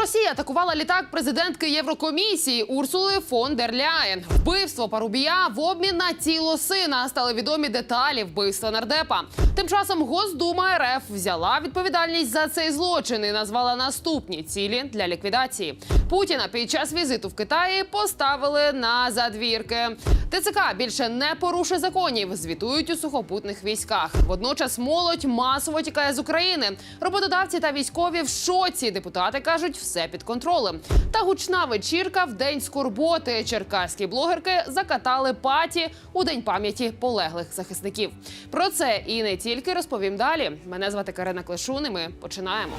Росія атакувала літак президентки Єврокомісії Урсули фон дер Ляєн. Вбивство Парубія в обмін на тіло сина стали відомі деталі вбивства нардепа. Тим часом Госдума РФ взяла відповідальність за цей злочин і назвала наступні цілі для ліквідації. Путіна під час візиту в Китаї поставили на задвірки. ТЦК більше не порушує законів, звітують у сухопутних військах. Водночас молодь масово тікає з України. Роботодавці та військові в шоці. Депутати кажуть, все під контролем. Та гучна вечірка в день скорботи. Черкаські блогерки закатали паті у день пам'яті полеглих захисників. Про це і не тільки розповім далі. Мене звати Карина Клешун, і Ми починаємо.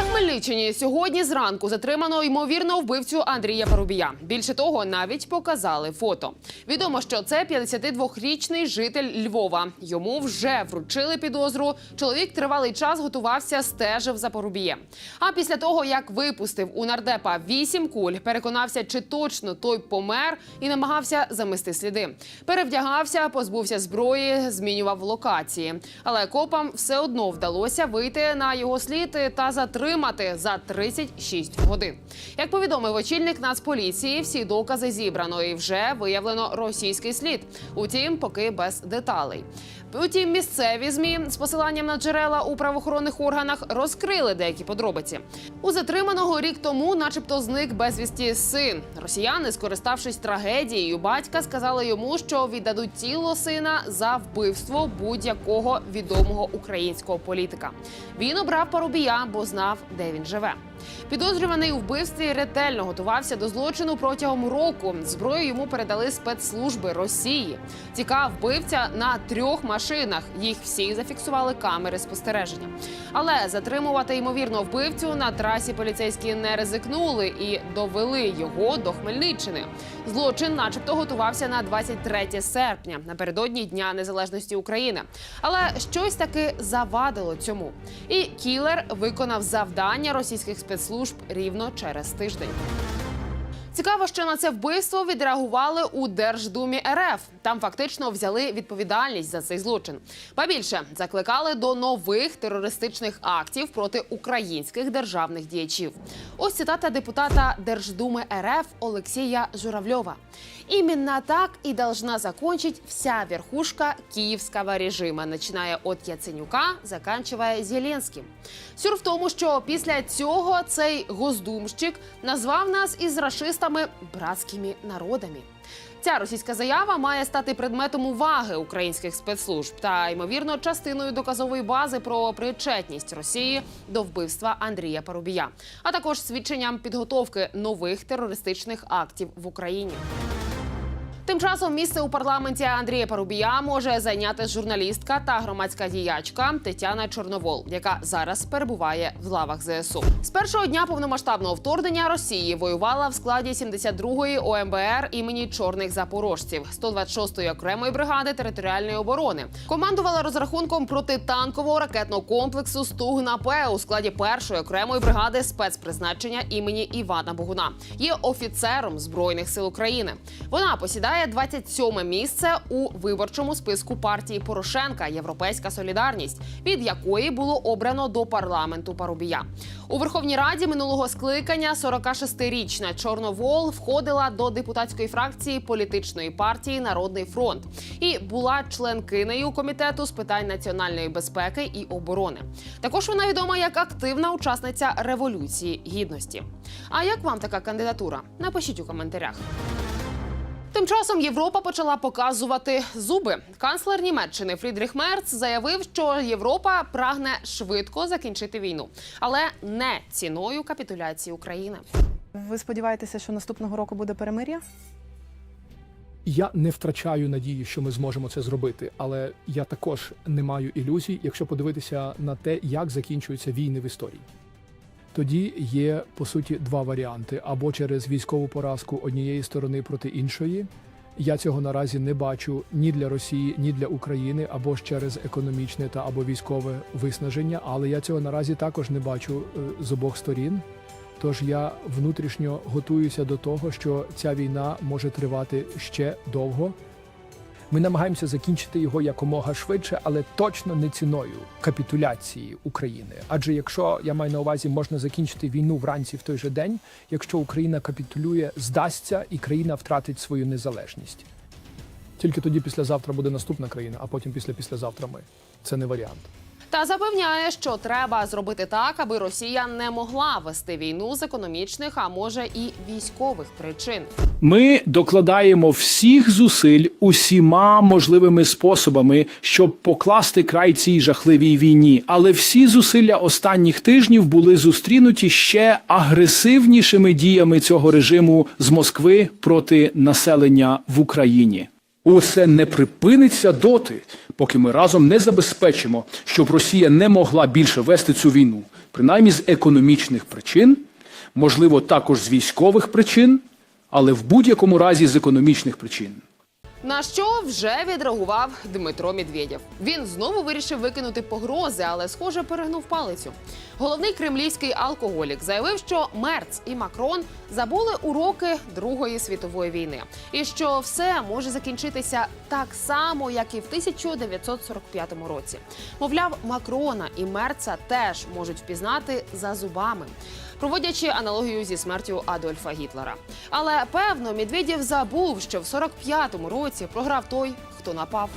На Хмельниччині сьогодні зранку затримано ймовірно вбивцю Андрія Парубія. Більше того, навіть показали фото. Відомо, що це 52-річний житель Львова. Йому вже вручили підозру. Чоловік тривалий час готувався, стежив за Парубієм. А після того, як випустив у нардепа вісім куль, переконався, чи точно той помер і намагався замести сліди. Перевдягався, позбувся зброї, змінював локації. Але копам все одно вдалося вийти на його слід та затримати за 36 годин. Як повідомив очільник Нацполіції, всі докази зібрано і вже виявлено російський слід. Утім, поки без деталей. Утім, місцеві змі з посиланням на джерела у правоохоронних органах розкрили деякі подробиці. У затриманого рік тому, начебто, зник безвісті син. Росіяни, скориставшись трагедією, батька сказали йому, що віддадуть тіло сина за вбивство будь-якого відомого українського політика. Він обрав Парубія, бо знав, де він живе. Підозрюваний у вбивстві ретельно готувався до злочину протягом року. Зброю йому передали спецслужби Росії. Тікав вбивця на трьох машинах. Їх всі зафіксували камери спостереження. Але затримувати ймовірно вбивцю на трасі поліцейські не ризикнули і довели його до Хмельниччини. Злочин, начебто, готувався на 23 серпня, напередодні Дня Незалежності України. Але щось таки завадило цьому. І кілер виконав завдання російських спецслужб рівно через тиждень. Цікаво, що на це вбивство відреагували у Держдумі РФ. Там фактично взяли відповідальність за цей злочин. Ба більше закликали до нових терористичних актів проти українських державних діячів. Ось цитата депутата Держдуми РФ Олексія Журавльова. Именно так и должна закончить вся верхушка киевского режима, начиная от Яценюка, заканчивая Зеленським. Сюр в тому, що після цього цей госдумщик назвав нас із рашистами братськими народами. Ця російська заява має стати предметом уваги українських спецслужб та ймовірно частиною доказової бази про причетність Росії до вбивства Андрія Парубія, а також свідченням підготовки нових терористичних актів в Україні. Тим часом місце у парламенті Андрія Парубія може зайняти журналістка та громадська діячка Тетяна Чорновол, яка зараз перебуває в лавах ЗСУ. З першого дня повномасштабного вторгнення Росії воювала в складі 72-ї ОМБР імені чорних запорожців, 126-ї окремої бригади територіальної оборони. Командувала розрахунком протитанкового ракетного комплексу Стугна-П у складі першої окремої бригади спецпризначення імені Івана Богуна. Є офіцером збройних сил України. Вона посідає 27 місце у виборчому списку партії Порошенка Європейська Солідарність, від якої було обрано до парламенту Парубія. У Верховній Раді минулого скликання 46-річна Чорновол входила до депутатської фракції політичної партії Народний фронт і була членкинею комітету з питань національної безпеки і оборони. Також вона відома як активна учасниця революції гідності. А як вам така кандидатура? Напишіть у коментарях. Тим часом Європа почала показувати зуби. Канцлер Німеччини Фрідріх Мерц заявив, що Європа прагне швидко закінчити війну, але не ціною капітуляції України. Ви сподіваєтеся, що наступного року буде перемир'я? Я не втрачаю надії, що ми зможемо це зробити, але я також не маю ілюзій, якщо подивитися на те, як закінчуються війни в історії. Тоді є по суті два варіанти: або через військову поразку однієї сторони проти іншої. Я цього наразі не бачу ні для Росії, ні для України, або ж через економічне та або військове виснаження. Але я цього наразі також не бачу е, з обох сторін. Тож я внутрішньо готуюся до того, що ця війна може тривати ще довго. Ми намагаємося закінчити його якомога швидше, але точно не ціною капітуляції України. Адже якщо я маю на увазі, можна закінчити війну вранці в той же день, якщо Україна капітулює, здасться і країна втратить свою незалежність. Тільки тоді післязавтра буде наступна країна, а потім після післязавтра ми. Це не варіант. Та запевняє, що треба зробити так, аби Росія не могла вести війну з економічних, а може і військових причин. Ми докладаємо всіх зусиль усіма можливими способами, щоб покласти край цій жахливій війні. Але всі зусилля останніх тижнів були зустрінуті ще агресивнішими діями цього режиму з Москви проти населення в Україні. Усе не припиниться доти, поки ми разом не забезпечимо, щоб Росія не могла більше вести цю війну, принаймні з економічних причин, можливо, також з військових причин, але в будь-якому разі з економічних причин. На що вже відреагував Дмитро Медведєв. Він знову вирішив викинути погрози, але схоже перегнув палицю. Головний кремлівський алкоголік заявив, що Мерц і Макрон забули уроки Другої світової війни, і що все може закінчитися так само, як і в 1945 році. Мовляв, Макрона і Мерца теж можуть впізнати за зубами. Проводячи аналогію зі смертю Адольфа Гітлера. Але певно, Медведєв забув, що в 45-му році програв той, хто напав.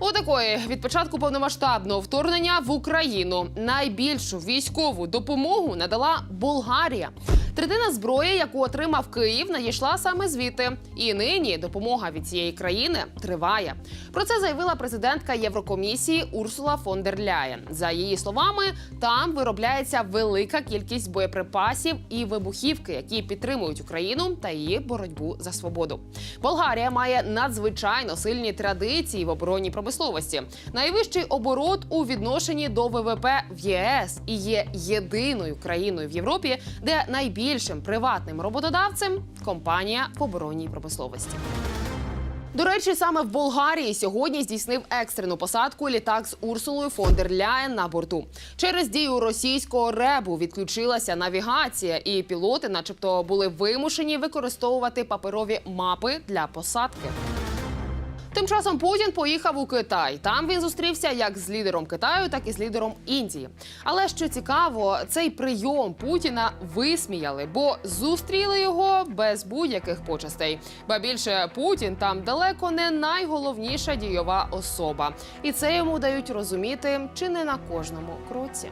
Отакої від початку повномасштабного вторгнення в Україну найбільшу військову допомогу надала Болгарія. Третина зброї, яку отримав Київ, надійшла саме звідти. І нині допомога від цієї країни триває. Про це заявила президентка Єврокомісії Урсула фон дер Ляєн. За її словами, там виробляється велика кількість боєприпасів і вибухівки, які підтримують Україну та її боротьбу за свободу. Болгарія має надзвичайно сильні традиції в оборонній промисловості. Найвищий оборот у відношенні до ВВП в ЄС і є єдиною країною в Європі, де найбільшим приватним роботодавцем компанія в оборонній промисловості. До речі, саме в Болгарії сьогодні здійснив екстрену посадку літак з Урсулою фон дер Ляєн на борту. Через дію російського ребу відключилася навігація, і пілоти, начебто, були вимушені використовувати паперові мапи для посадки. Тим часом Путін поїхав у Китай. Там він зустрівся як з лідером Китаю, так і з лідером Індії. Але що цікаво, цей прийом Путіна висміяли, бо зустріли його без будь-яких почестей. Ба більше Путін там далеко не найголовніша дійова особа, і це йому дають розуміти чи не на кожному кроці.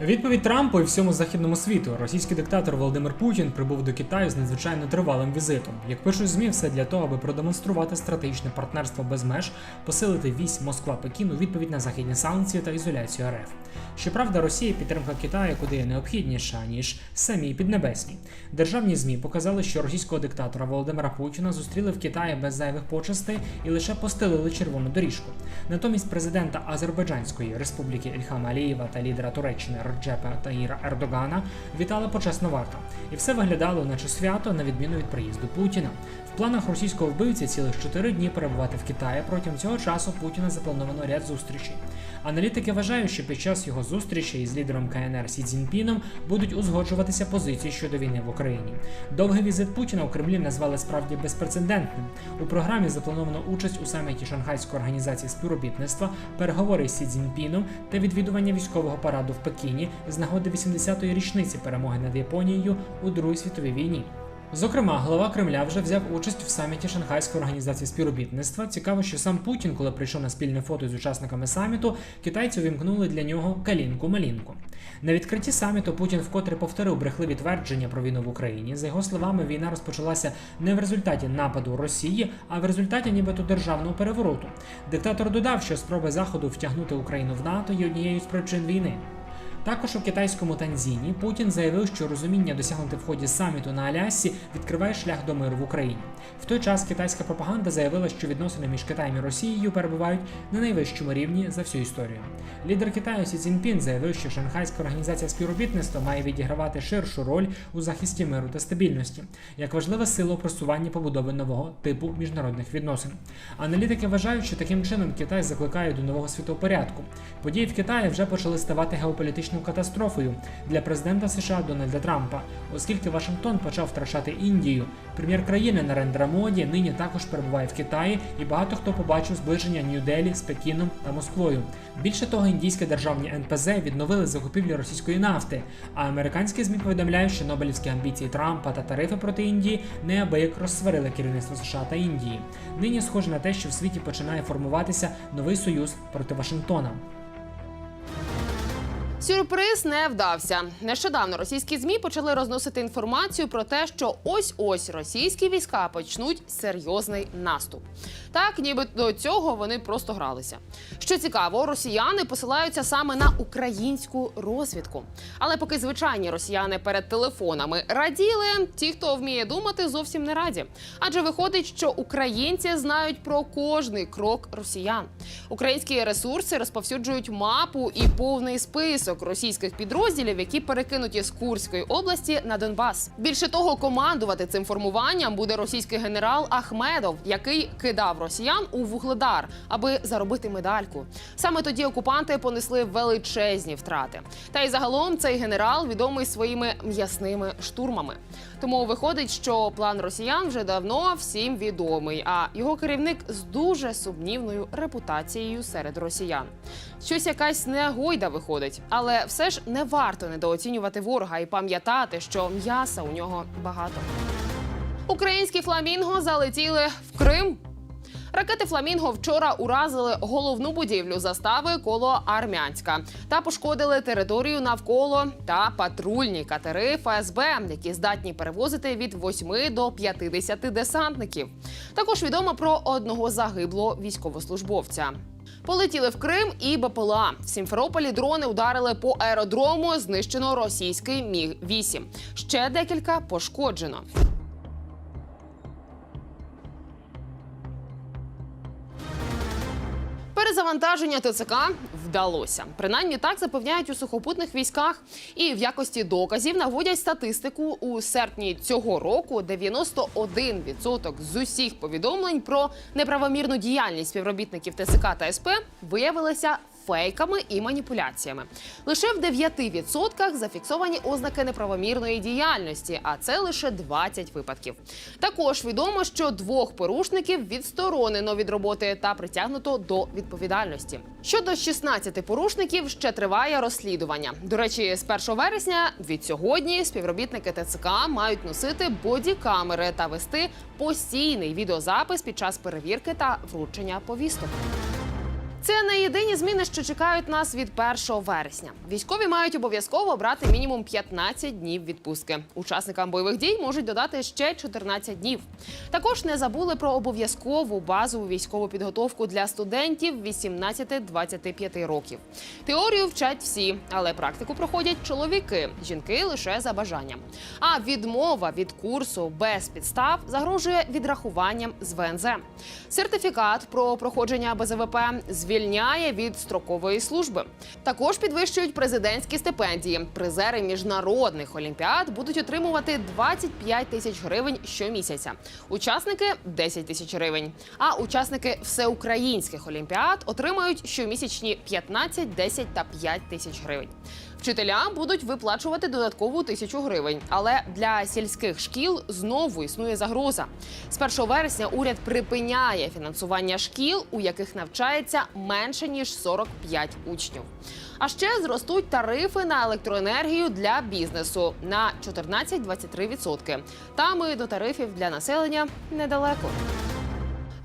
Відповідь Трампу і всьому західному світу російський диктатор Володимир Путін прибув до Китаю з надзвичайно тривалим візитом. Як пишуть змі, все для того, аби продемонструвати стратегічне партнерство без меж, посилити вісь Москва-Пекін у відповідь на західні санкції та ізоляцію РФ. Щоправда, Росія підтримка Китаю куди необхідніша ніж самі піднебесні. Державні змі показали, що російського диктатора Володимира Путіна зустріли в Китаї без зайвих почестей і лише постелили червону доріжку. Натомість президента Азербайджанської республіки Ільхама Алієва та лідера Туреччини Реджепа Таїра Ердогана вітала почесна варта, і все виглядало, наче свято, на відміну від приїзду Путіна. В планах російського вбивці цілих чотири дні перебувати в Китаї. Протягом цього часу Путіна заплановано ряд зустрічей. Аналітики вважають, що під час його зустрічі із лідером КНР Сі Цзіньпіном будуть узгоджуватися позиції щодо війни в Україні. Довгий візит Путіна у Кремлі назвали справді безпрецедентним. У програмі заплановано участь у саміті Шанхайської організації співробітництва, переговори з Сі Цзіньпіном та відвідування військового параду в Пекіні з нагоди 80-ї річниці перемоги над Японією у Другій світовій війні. Зокрема, голова Кремля вже взяв участь в саміті Шанхайської організації співробітництва. Цікаво, що сам Путін, коли прийшов на спільне фото з учасниками саміту, китайці увімкнули для нього калінку-малінку. На відкритті саміту Путін вкотре повторив брехливі твердження про війну в Україні. За його словами, війна розпочалася не в результаті нападу Росії, а в результаті нібито державного перевороту. Диктатор додав, що спроби заходу втягнути Україну в НАТО є однією з причин війни. Також у китайському Танзіні Путін заявив, що розуміння, досягнуте в ході саміту на Алясі, відкриває шлях до миру в Україні. В той час китайська пропаганда заявила, що відносини між Китаєм і Росією перебувають на найвищому рівні за всю історію. Лідер Китаю Сі Цзіньпін заявив, що Шанхайська організація співробітництва має відігравати ширшу роль у захисті миру та стабільності, як важлива сила у просуванні побудови нового типу міжнародних відносин. Аналітики вважають, що таким чином Китай закликає до нового світопорядку. Події в Китаї вже почали ставати геополітичним екологічною катастрофою для президента США Дональда Трампа, оскільки Вашингтон почав втрачати Індію. Прем'єр країни Нарендра Моді нині також перебуває в Китаї, і багато хто побачив зближення Нью-Делі з Пекіном та Москвою. Більше того, індійські державні НПЗ відновили закупівлю російської нафти. А американські змі повідомляють, що нобелівські амбіції Трампа та тарифи проти Індії неабияк розсварили керівництво США та Індії. Нині схоже на те, що в світі починає формуватися новий союз проти Вашингтона. Сюрприз не вдався. Нещодавно російські змі почали розносити інформацію про те, що ось ось російські війська почнуть серйозний наступ. Так, ніби до цього вони просто гралися. Що цікаво, росіяни посилаються саме на українську розвідку. Але поки звичайні росіяни перед телефонами раділи, ті, хто вміє думати, зовсім не раді. Адже виходить, що українці знають про кожний крок росіян. Українські ресурси розповсюджують мапу і повний список російських підрозділів, які перекинуті з Курської області на Донбас. Більше того, командувати цим формуванням буде російський генерал Ахмедов, який кидав росіян у вугледар, аби заробити медальку. Саме тоді окупанти понесли величезні втрати. Та й загалом цей генерал відомий своїми м'ясними штурмами. Тому виходить, що план росіян вже давно всім відомий, а його керівник з дуже сумнівною репутацією серед росіян. Щось якась негойда виходить, але все ж не варто недооцінювати ворога і пам'ятати, що м'яса у нього багато. Українські фламінго залетіли в Крим. Ракети Фламінго вчора уразили головну будівлю застави коло Армянська та пошкодили територію навколо та патрульні катери ФСБ, які здатні перевозити від 8 до 50 десантників. Також відомо про одного загиблого військовослужбовця. Полетіли в Крим і БПЛА. В Сімферополі дрони ударили по аеродрому. Знищено російський міг 8 Ще декілька пошкоджено. Перезавантаження ТЦК вдалося. Принаймні так запевняють у сухопутних військах. І в якості доказів наводять статистику у серпні цього року. 91% з усіх повідомлень про неправомірну діяльність співробітників ТЦК та СП виявилися фейками і маніпуляціями. Лише в 9% зафіксовані ознаки неправомірної діяльності, а це лише 20 випадків. Також відомо, що двох порушників відсторонено від роботи та притягнуто до відповідальності. Щодо 16 порушників ще триває розслідування. До речі, з 1 вересня від сьогодні співробітники ТЦК мають носити бодікамери та вести постійний відеозапис під час перевірки та вручення повісток. Це не єдині зміни, що чекають нас від 1 вересня. Військові мають обов'язково брати мінімум 15 днів відпустки. Учасникам бойових дій можуть додати ще 14 днів. Також не забули про обов'язкову базову військову підготовку для студентів 18-25 років. Теорію вчать всі, але практику проходять чоловіки, жінки лише за бажанням. А відмова від курсу без підстав загрожує відрахуванням з ВНЗ. Сертифікат про проходження БЗВП звільняє від строкової служби. Також підвищують президентські стипендії. Призери міжнародних олімпіад будуть отримувати 25 тисяч гривень щомісяця. Учасники 10 тисяч гривень. А учасники всеукраїнських олімпіад отримають щомісячні 15, 10 та 5 тисяч гривень. Вчителям будуть виплачувати додаткову тисячу гривень, але для сільських шкіл знову існує загроза. З 1 вересня уряд припиняє фінансування шкіл, у яких навчається менше ніж 45 учнів. А ще зростуть тарифи на електроенергію для бізнесу на 14-23%. Там і до тарифів для населення недалеко.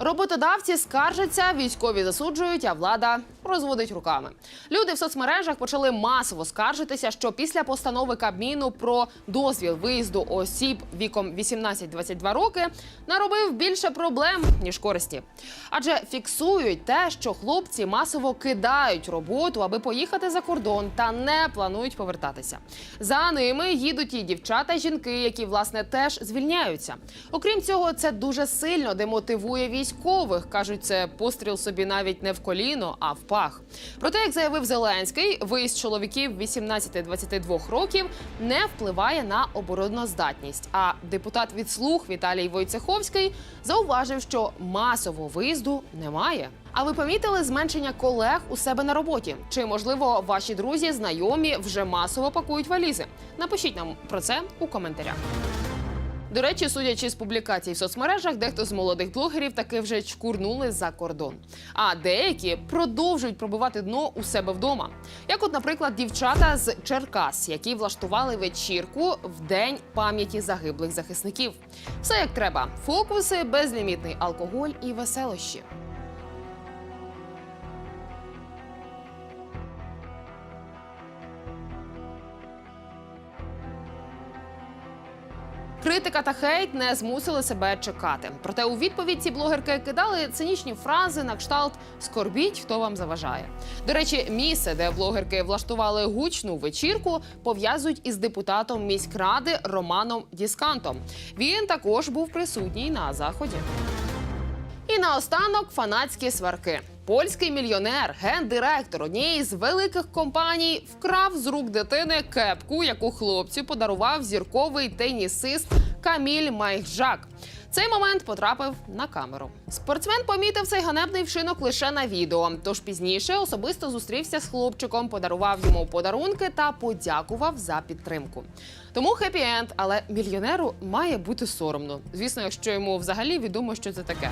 Роботодавці скаржаться, військові засуджують, а влада розводить руками. Люди в соцмережах почали масово скаржитися, що після постанови Кабміну про дозвіл виїзду осіб віком 18-22 роки наробив більше проблем ніж користі. Адже фіксують те, що хлопці масово кидають роботу, аби поїхати за кордон, та не планують повертатися. За ними їдуть і дівчата, і жінки, які власне теж звільняються. Окрім цього, це дуже сильно демотивує військових. кажуть, це постріл собі навіть не в коліно, а в пах. Проте, як заявив Зеленський, виїзд чоловіків 18-22 років не впливає на обороноздатність. А депутат від слуг Віталій Войцеховський зауважив, що масового виїзду немає. А ви помітили зменшення колег у себе на роботі? Чи можливо ваші друзі, знайомі вже масово пакують валізи? Напишіть нам про це у коментарях. До речі, судячи з публікацій в соцмережах, дехто з молодих блогерів таки вже чкурнули за кордон. А деякі продовжують пробивати дно у себе вдома. Як, от, наприклад, дівчата з Черкас, які влаштували вечірку в день пам'яті загиблих захисників. Все як треба: фокуси, безлімітний алкоголь і веселощі. Критика та хейт не змусили себе чекати. Проте у відповідь ці блогерки кидали цинічні фрази на кшталт Скорбіть, хто вам заважає. До речі, місце, де блогерки влаштували гучну вечірку, пов'язують із депутатом міськради Романом Діскантом. Він також був присутній на заході. І наостанок фанатські сварки. Польський мільйонер, гендиректор однієї з великих компаній, вкрав з рук дитини кепку, яку хлопцю подарував зірковий тенісист Каміль Майхжак. Цей момент потрапив на камеру. Спортсмен помітив цей ганебний вчинок лише на відео. Тож пізніше особисто зустрівся з хлопчиком, подарував йому подарунки та подякував за підтримку. Тому хеппі енд, але мільйонеру має бути соромно. Звісно, якщо йому взагалі відомо, що це таке.